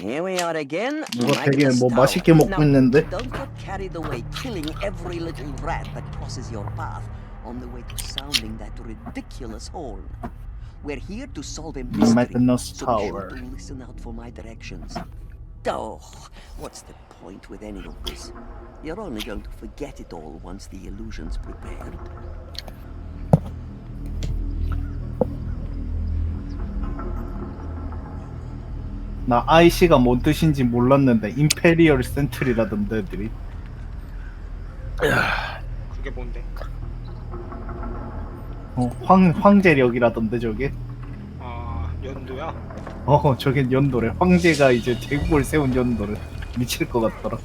Here we are again. 누가 right 되게 in the 뭐 tower. 맛있게 먹고 Now, 있는데? Don't get carried away killing every little rat that crosses your path on the way to sounding that ridiculous horn. We're here to solve a mystery, Magnus so be sure Tower. to listen out for my directions. Oh, what's the point with any of this? You're only going to forget it all once the illusion's prepared. 나 IC가 뭔 뜻인지 몰랐는데 임페리얼 센트리라던데 애들이. 그게 뭔데? 어, 황, 황제력이라던데 저게? 아 연두야? 어 저긴 연도래. 황제가 이제 제국을 세운 연도래. 미칠 것 같더라.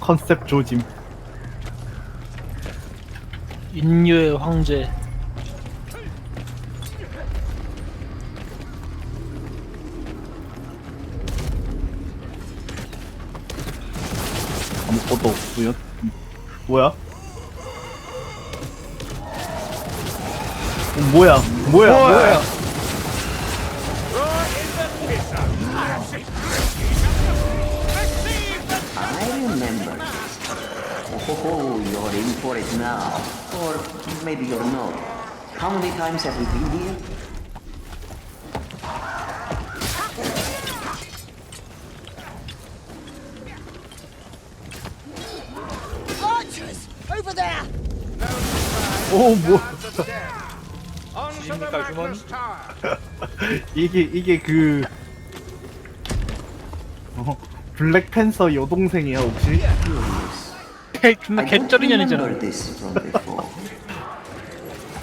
컨셉 조짐. 인류의 황제 것도 없고요 음, 뭐야? 어, 뭐야 뭐야 뭐야 I remember. Oh, you're in for it now. Or maybe you're not. How many times have we been here? 오뭐 지십니까 휴먼? 이게 이게 그 어, 블랙팬서 여동생이야 혹시? 개, 존나.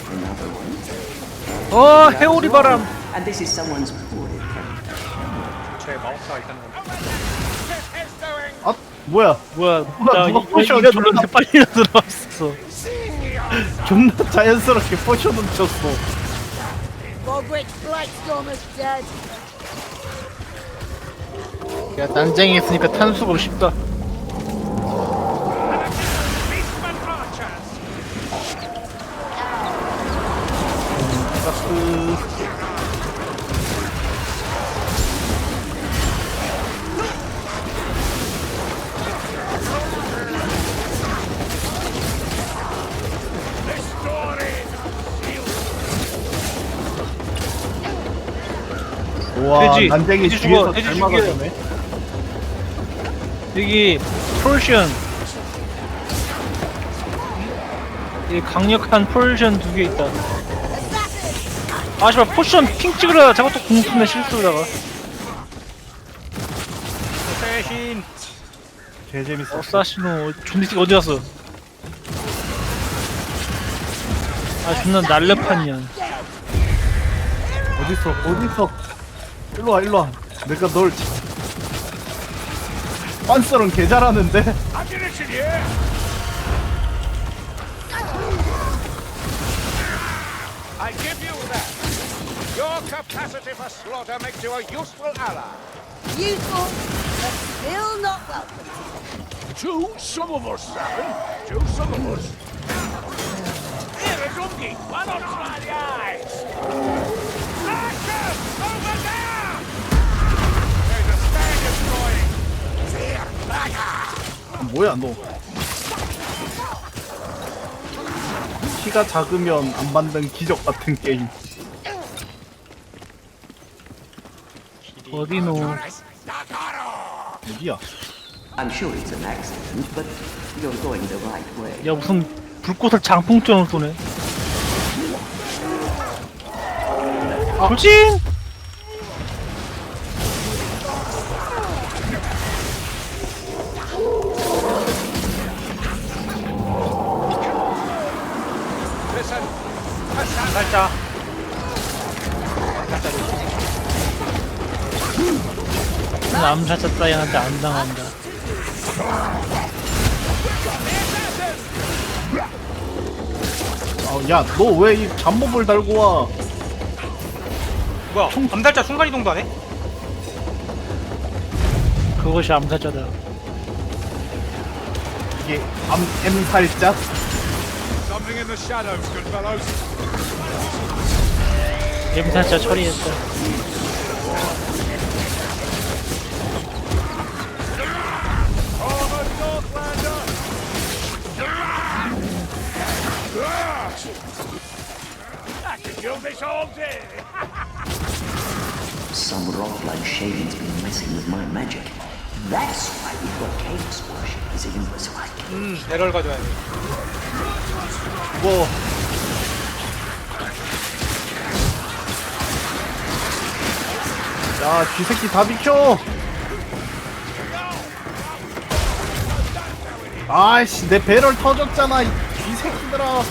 Another one. 어 해오리 바람 And this is someone's poorly kept. 제 마우스가 있다는 건 아 뭐야 뭐야 나 누가 이- 포션 이가 졸라- 눌렀는데 빨리 들어왔어 존나 자연스럽게 포션을 쳤어 Bogwick Blightstormer's dead. 야 난쟁이 있으니까 탄수가 쉽다 와 돼지, 난쟁이 돼지 뒤에서 죽어, 돼지 잘 죽여. 막아주네 여기 폴션 이 강력한 폴션 두 개 있다. 아 씨발 포션 핑 찍으라. 저것도 공수네 실수다가. 대신 개 재밌어. 어사시노 이 어디 갔어? 아 존나 날렵한 어딨어 어딨어 일로 와 일로 와 내가 널 빤스런 개 잘하는데 I give you that. Your capacity for slaughter makes you a useful ally. Useful, but still not welcome. To some of us, Sam. To some of us. Here is Ungi. Why not try the eyes? 아, 뭐야 너 키가 작으면 안 만든 기적 같은 게임 어디노 어디야 I'm sure it's an accident, but you're going the right way. 야 무슨 불꽃을 장풍전을 쏘네 돌진 따위한테 안 당한다 아, 야 너 왜 이 잡몹을 달고 와 뭐야 암살자 순간 이동도 안 해? 그것이 암사자다 이게 암 M살자? Something in the shadows, good fellows. 암사자 처리했다 this all day. Some rock-like shaving's been messing with my magic. That's why we've got chaos worship as a universal 음 에럴 가져야 돼 뭐 야, 쥐새끼 다 비켜! 아이씨, 내 배럴 터졌잖아, 이 쥐새끼들아!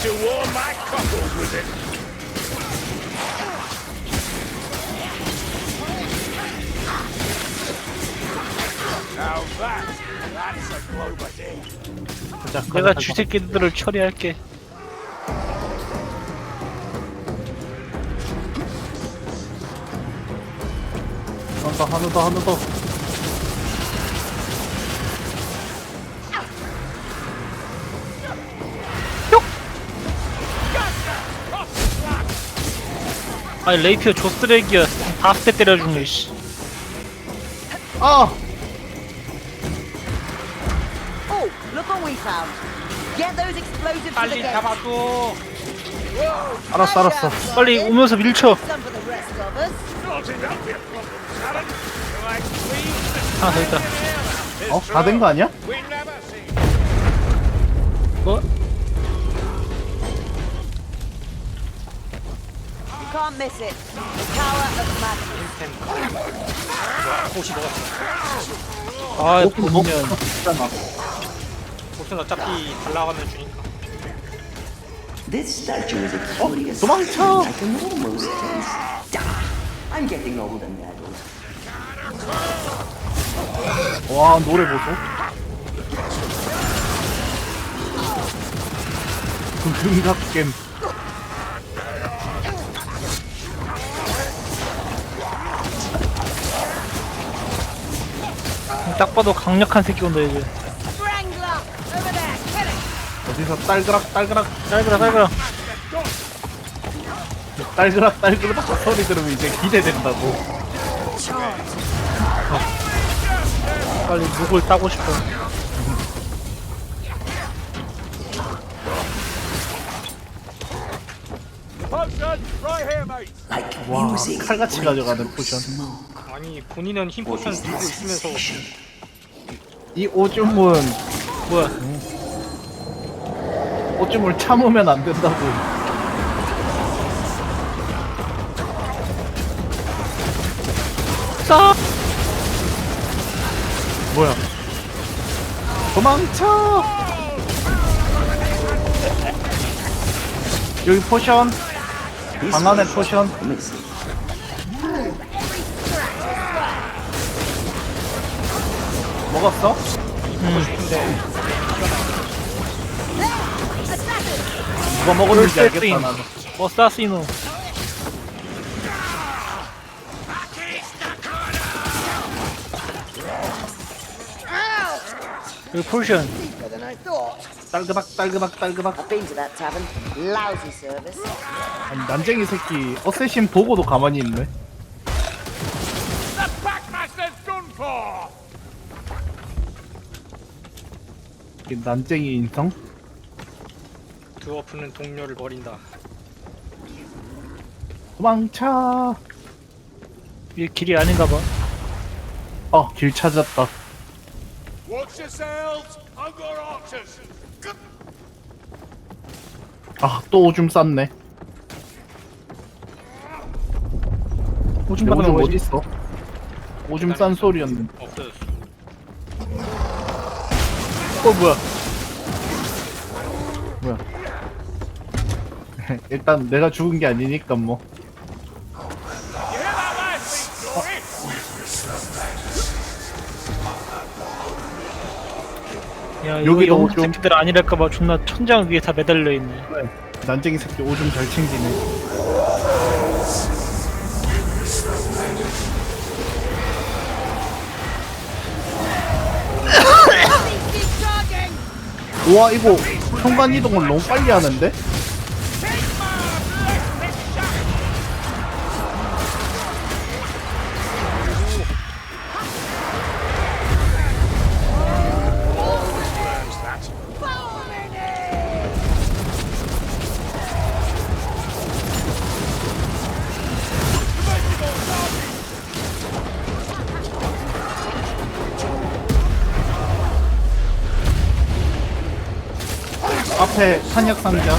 To warm my cockles with it. Now that, that's a Glober day. 자, 내가 쥐새끼들을 처리할게. 더, 하나 더, 하나 더. 아니 레이피어 조쓰레기야. 다 스택 때려주네 씨. 아! Oh, look what we found. Get those explosives to the 빨리 gate. 잡아줘 알았어, 알았어. 빨리 오면서 밀쳐. For the rest of us. 하나 더 있다. 어? 다 된 거 아니야? we can't miss it. The power of magic. 옷이 먹었어 아 보면. 옷은 어차피 잘 나가면 주니까 This statue is a curious thing I can almost taste. Ah, I'm getting old and addled. 와, 노래 보소. 금각 겜. 딱 봐도 강력한 새끼 온다 이제. Strangler! Over there! Get it! 어디서 딸그락, 딸그락, 딸그라 딸그라. 딸그락, 딸그락 소리 들으면 이제 기대된다고. 빨리 목을 따고 싶어. 와. 칼같이 가져가는 포션. 아니 본인은 힘 포션 들고 있으면서? 이 오줌은 뭐야? 오줌을 참으면 안 된다고. 싸. 뭐야? 도망쳐! 여기 포션, 방 안에 포션. 먹었어? 누가 먹었는지 알겠다. 어사시노. 여기 포션. Deeper than I thought. 딸그락 딸그락 딸그락. I've been to that tavern. Lousy service. 아니, 난쟁이 새끼 어쌔신 보고도 가만히 있네. 난쟁이 인성? 드워프는 동료를 버린다 도망쳐. 이 길이 아닌가 봐. 어, 길 찾았다. Watch yourselves. I've got archers. 아, 또 오줌 쌌네. 오줌 내 오줌 거 어디? 있어? 오줌 싼 소리였는데. 없어졌어 어 뭐야? 뭐야? 일단 내가 죽은 게 아니니까 뭐. 야 여기 영웅 오줌. 새끼들 아니랄까 봐 존나 천장 위에 다 매달려 있네. 난쟁이 새끼 오줌 잘 챙기네. 와, 이거 순간 이동을 너무 빨리 하는데? 앞에 한약 상자.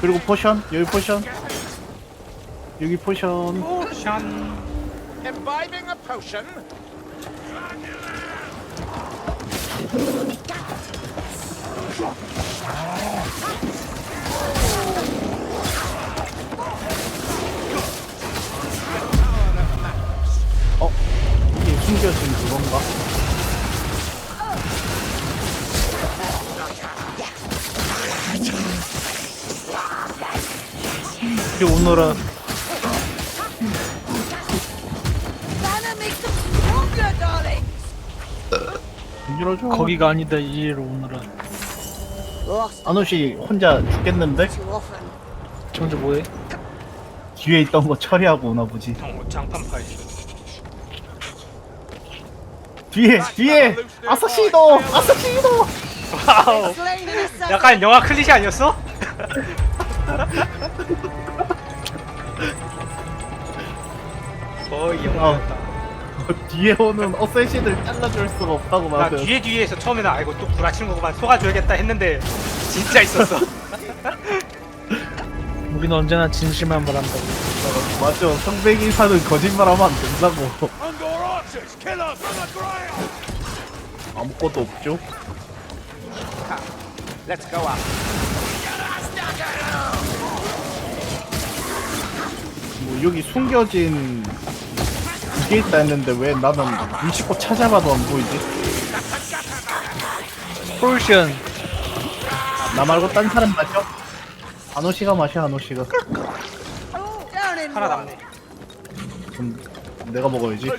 그리고 포션 여기 포션 여기 포션 샨. Imbibing a potion? 어 이게 숨겨진 그건가? 이리 오너라. 거기가 아니다 이리로 오너라 아노씨 혼자 죽겠는데. 저 혼자 뭐해? 뒤에 있던 거 처리하고 오나 보지. 장, 장판 파이. 뒤에 뒤에 아사시도 아사시도. 와우. 약간 영화 클리셰 아니었어? 거의 영화였다. 뒤에 오는 어쌔시들 잘라줄 수가 없다고 나 맞아. 뒤에 뒤에서 처음에는 아이고 또 구라치는 거구만 속아줘야겠다 했는데 진짜 있었어. 우리는 언제나 진실만 말한다고 맞아. 성백이사는 거짓말하면 안 된다고. 아무것도 없죠. Let's go up. 뭐 여기 숨겨진 그게 있다 했는데 왜 나는 눈치껏 찾아봐도 안 보이지? 포션 나 말고 딴 사람 마셔? 아노씨가 마셔 아노씨가 Down in 하나 one. 남네. 그럼 내가 먹어야지.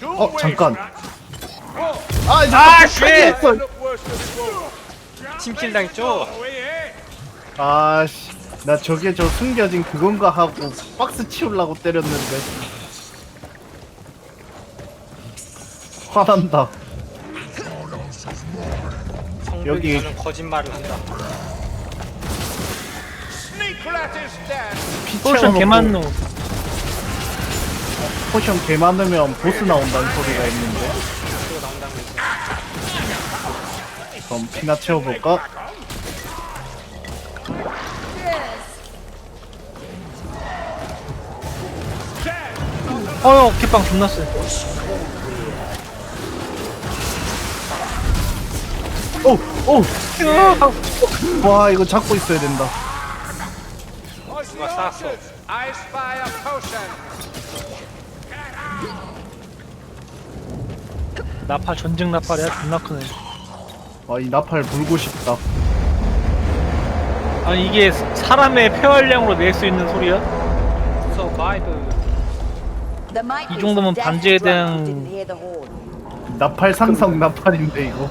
Go 어 잠깐. 아 이제 아, was. 팀킬 당했죠? 아씨 나 저게 저 숨겨진 그건가 하고 박스 치우려고 때렸는데 화난다 성벽이 여기- 저는 거짓말을 한다. 피 포션 채워놓고 개만노 포션 개 많으면 보스 나온다는 소리가 있는데 또 나온다는 거지. 그럼 피나 채워볼까? 어휴 kit빵 존나 세 오! 오! 와 이거 잡고 있어야 된다 What's the 누가 쌌어? archers? I spy a potion. 나팔 전쟁 나팔이야 존나 크네 아 이 나팔 불고 싶다 아니 이게 사람의 폐활량으로 낼 수 있는 소리야? 이 정도면 반지에 대한-. 나팔 상성 나팔인데 이거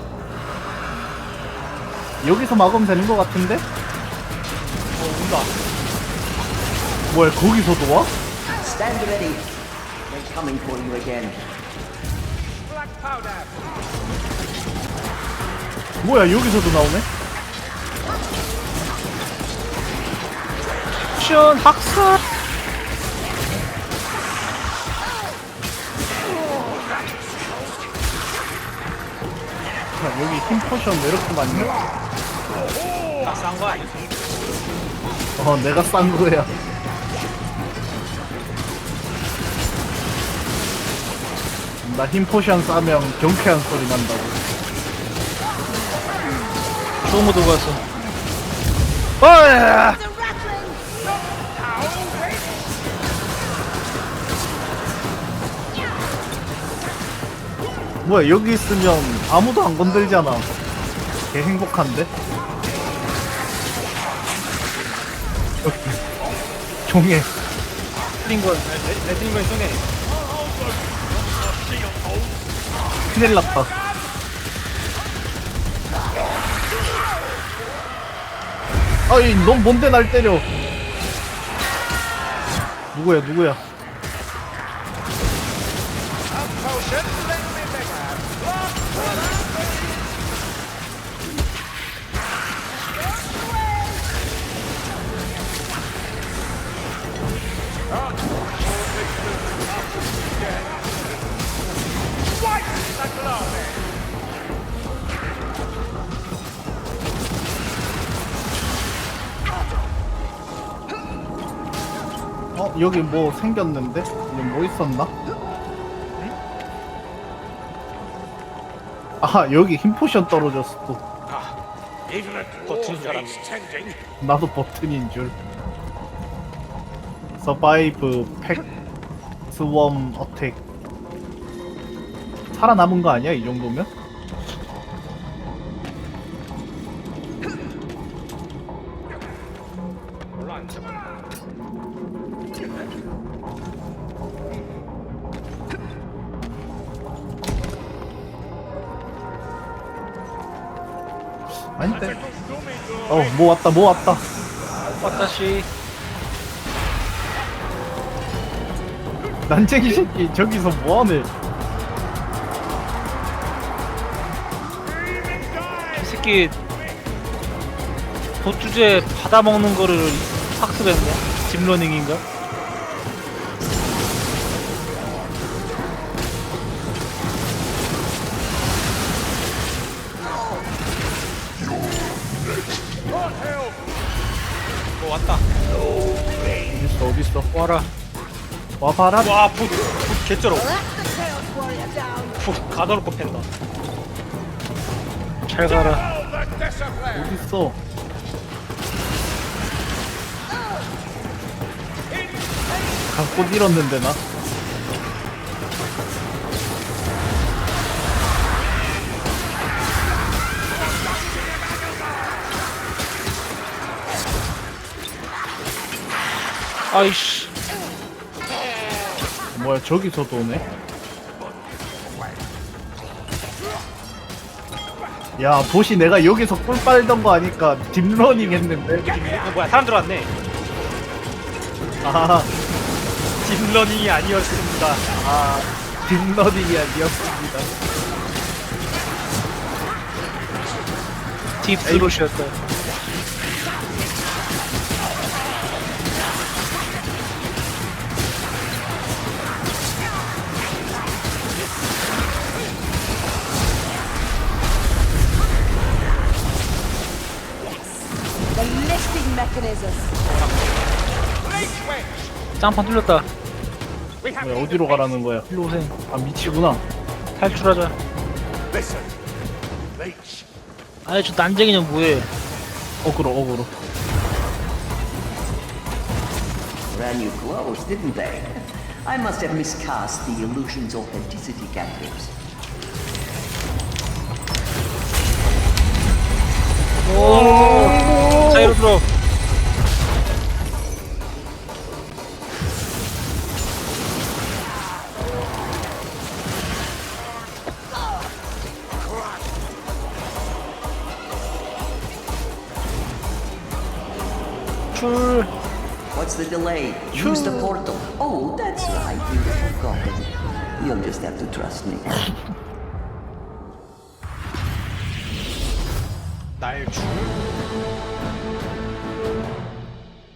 여기서 막으면 되는 것 같은데? 어 온다. 뭐야 거기서도 와? Stand ready. They're coming for you again. Black powder. 뭐야 여기서도 나오네? 포션 학살 야, 여기 힘 포션 왜 이렇게 많냐? 딱싼거 아니야? 어 내가 싼 거야 나 힘 포션 싸면 경쾌한 소리 난다고 거 들고 왔어 어야. 뭐야 여기 있으면 아무도 안 건들잖아 개 행복한데? 종에. 레드링건 레- 레드링건 쏘네. 큰일 났다. 아이 넌 뭔데 날 때려? 누구야 누구야 여기 뭐 생겼는데? 여기 뭐 있었나? 아 여기 힘 포션 떨어졌어 또 Even tending. 나도 버튼인 줄 서바이브 팩 스웜 어택 살아남은 거 아니야 이 정도면? 아닌데. 어뭐 왔다 뭐 왔다. 왔다시. 난쟁이 새끼 저기서 뭐하네. 이 새끼 도주제 받아먹는 거를 학습했네. 딥러닝인가? 어딨어 와라 와 봐라 와, 붓, 붓 개쩔어. 붓 가둬놓고 팬다. 잘 가라! 어딨어 갖고 잃었는데 나 아이씨. 뭐야 저기서도 오네? 야 보시 내가 여기서 꿀 빨던 거 아니까 딥러닝 했는데? 어, 뭐야, 사람 들어왔네. 아. 딥러닝이 아니었습니다. 아, 딥러닝이 아니었습니다. 딥스로시였다 짱판 뚫렸다 뭐야 어디로 가라는 거야 일로 오세요 아 미치구나 탈출하자. 아이 저 난쟁이는 뭐해 어그로 어그로 Ran you close, didn't they? I must have miscast the illusion's authenticity cantrips. 오 자 이로 들어